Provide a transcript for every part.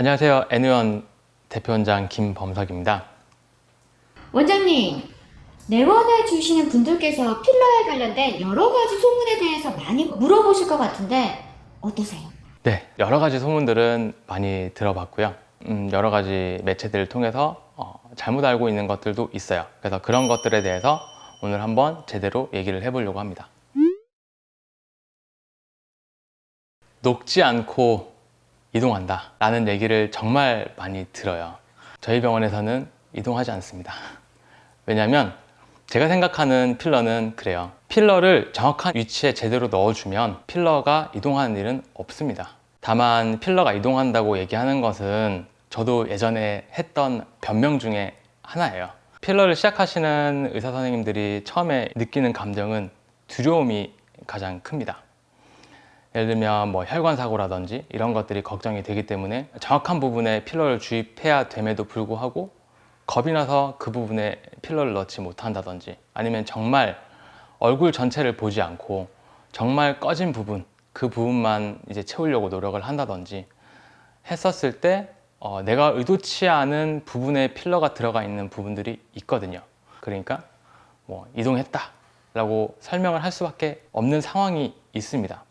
안녕하세요. N의원 대표원장 김범석입니다. 원장님, 내원해 주시는 분들께서 필러에 관련된 여러 가지 소문에 대해서 많이 물어보실 것 같은데 어떠세요? 네, 여러 가지 소문들은 많이 들어봤고요. 음, 여러 가지 매체들을 통해서 어, 잘못 알고 있는 것들도 있어요. 그래서 그런 것들에 대해서 오늘 한번 제대로 얘기를 해보려고 합니다. 녹지 않고 이동한다 라는 얘기를 정말 많이 들어요. 저희 병원에서는 이동하지 않습니다. 왜냐하면 제가 생각하는 필러는 그래요. 필러를 정확한 위치에 제대로 넣어주면 필러가 이동하는 일은 없습니다. 다만 필러가 이동한다고 얘기하는 것은 저도 예전에 했던 변명 중에 하나예요. 필러를 시작하시는 의사 선생님들이 처음에 느끼는 감정은 두려움이 가장 큽니다. 예를 들면 뭐 혈관 사고라든지 이런 것들이 걱정이 되기 때문에 정확한 부분에 필러를 주입해야 됨에도 불구하고 겁이 나서 그 부분에 필러를 넣지 못한다든지 아니면 정말 얼굴 전체를 보지 않고 정말 꺼진 부분 그 부분만 이제 채우려고 노력을 한다든지 했었을 때 어, 내가 의도치 않은 부분에 필러가 들어가 있는 부분들이 있거든요. 그러니까 뭐 이동했다라고 설명을 할 수밖에 없는 상황이 있습니다.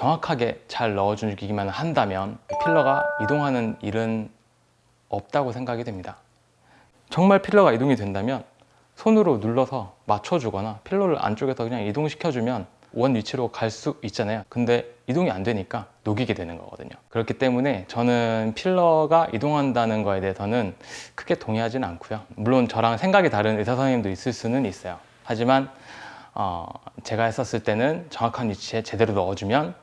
정확하게 잘 넣어주기만 한다면 필러가 이동하는 일은 없다고 생각이 됩니다. 정말 필러가 이동이 된다면 손으로 눌러서 맞춰주거나 필러를 안쪽에서 그냥 이동시켜주면 원 위치로 갈 수 있잖아요. 근데 이동이 안 되니까 녹이게 되는 거거든요. 그렇기 때문에 저는 필러가 이동한다는 거에 대해서는 크게 동의하지는 않고요. 물론 저랑 생각이 다른 의사 선생님도 있을 수는 있어요. 하지만 어, 제가 했었을 때는 정확한 위치에 제대로 넣어주면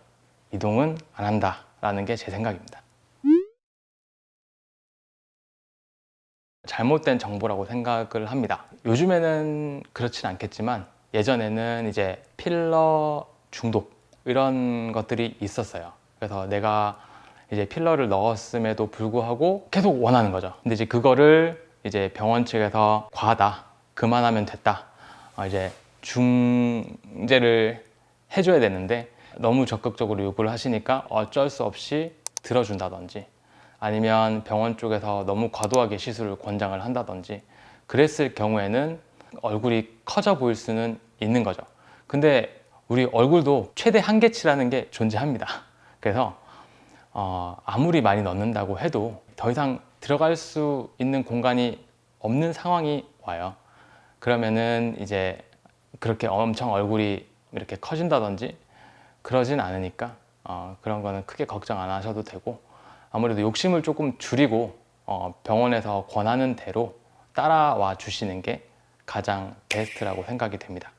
이동은 안 한다라는 게 제 생각입니다. 잘못된 정보라고 생각을 합니다. 요즘에는 그렇진 않겠지만 예전에는 이제 필러 중독 이런 것들이 있었어요. 그래서 내가 이제 필러를 넣었음에도 불구하고 계속 원하는 거죠. 근데 이제 그거를 이제 병원 측에서 과하다, 그만하면 됐다, 어, 이제 중재를 해줘야 되는데 너무 적극적으로 요구를 하시니까 어쩔 수 없이 들어준다든지 아니면 병원 쪽에서 너무 과도하게 시술을 권장을 한다든지 그랬을 경우에는 얼굴이 커져 보일 수는 있는 거죠. 근데 우리 얼굴도 최대 한계치라는 게 존재합니다. 그래서 어, 아무리 많이 넣는다고 해도 더 이상 들어갈 수 있는 공간이 없는 상황이 와요. 그러면은 이제 그렇게 엄청 얼굴이 이렇게 커진다든지 그러진 않으니까 어, 그런 거는 크게 걱정 안 하셔도 되고 아무래도 욕심을 조금 줄이고 어, 병원에서 권하는 대로 따라와 주시는 게 가장 베스트라고 생각이 됩니다.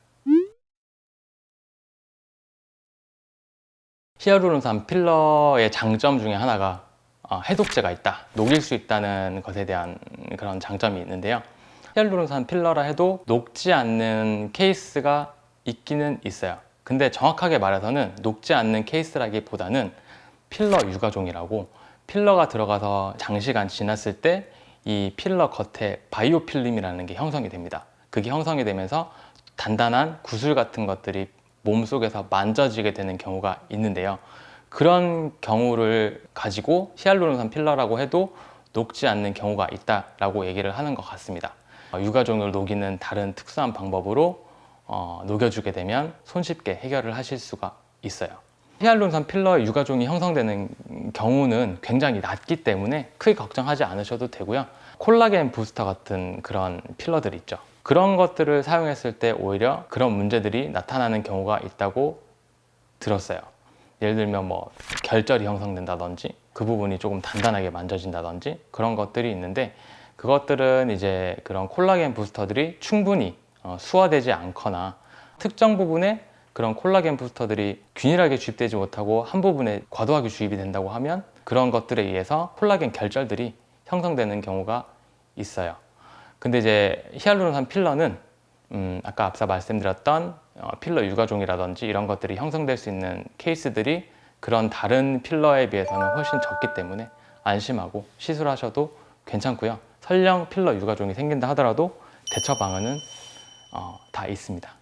히아루론산 필러의 장점 중에 하나가 어, 해독제가 있다, 녹일 수 있다는 것에 대한 그런 장점이 있는데요. 히알루론산 필러라 해도 녹지 않는 케이스가 있기는 있어요. 근데 정확하게 말해서는 녹지 않는 케이스라기보다는 필러 유가종이라고 필러가 들어가서 장시간 지났을 때 이 필러 겉에 바이오필름이라는 게 형성이 됩니다. 그게 형성이 되면서 단단한 구슬 같은 것들이 몸 속에서 만져지게 되는 경우가 있는데요. 그런 경우를 가지고 히알루론산 필러라고 해도 녹지 않는 경우가 있다라고 얘기를 하는 것 같습니다. 어, 유가종을 녹이는 다른 특수한 방법으로 어, 녹여주게 되면 손쉽게 해결을 하실 수가 있어요. 히알루론산 필러의 유가종이 형성되는 경우는 굉장히 낮기 때문에 크게 걱정하지 않으셔도 되고요. 콜라겐 부스터 같은 그런 필러들 있죠. 그런 것들을 사용했을 때 오히려 그런 문제들이 나타나는 경우가 있다고 들었어요. 예를 들면 뭐 결절이 형성된다든지 그 부분이 조금 단단하게 만져진다든지 그런 것들이 있는데 그것들은 이제 그런 콜라겐 부스터들이 충분히 어, 수화되지 않거나 특정 부분에 그런 콜라겐 부스터들이 균일하게 주입되지 못하고 한 부분에 과도하게 주입이 된다고 하면 그런 것들에 의해서 콜라겐 결절들이 형성되는 경우가 있어요. 근데 이제 히알루론산 필러는 음, 아까 앞서 말씀드렸던 어, 필러 유가종이라든지 이런 것들이 형성될 수 있는 케이스들이 그런 다른 필러에 비해서는 훨씬 적기 때문에 안심하고 시술하셔도 괜찮고요. 설령 필러 유가종이 생긴다 하더라도 대처 방안은 어, 다 있습니다.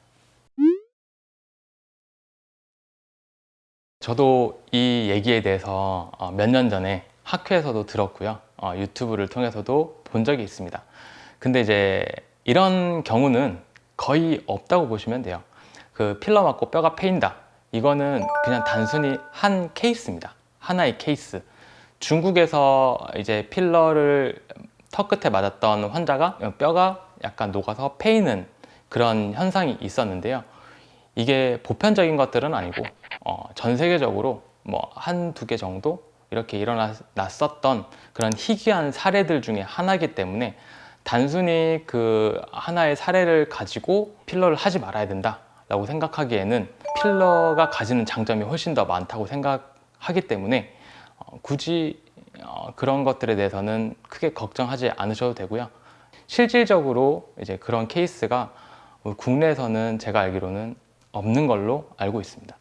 저도 이 얘기에 대해서 어, 몇년 전에 학회에서도 들었고요. 어, 유튜브를 통해서도 본 적이 있습니다. 근데 이제 이런 경우는 거의 없다고 보시면 돼요. 그 필러 맞고 뼈가 패인다. 이거는 그냥 단순히 한 케이스입니다. 하나의 케이스. 중국에서 이제 필러를 턱 끝에 맞았던 환자가 뼈가 약간 녹아서 패이는 그런 현상이 있었는데요. 이게 보편적인 것들은 아니고 어, 전 세계적으로 뭐 한 두 개 정도 이렇게 일어났었던 그런 희귀한 사례들 중에 하나이기 때문에 단순히 그 하나의 사례를 가지고 필러를 하지 말아야 된다라고 생각하기에는 필러가 가지는 장점이 훨씬 더 많다고 생각하기 때문에 어, 굳이 어, 그런 것들에 대해서는 크게 걱정하지 않으셔도 되고요. 실질적으로 이제 그런 케이스가 국내에서는 제가 알기로는 없는 걸로 알고 있습니다.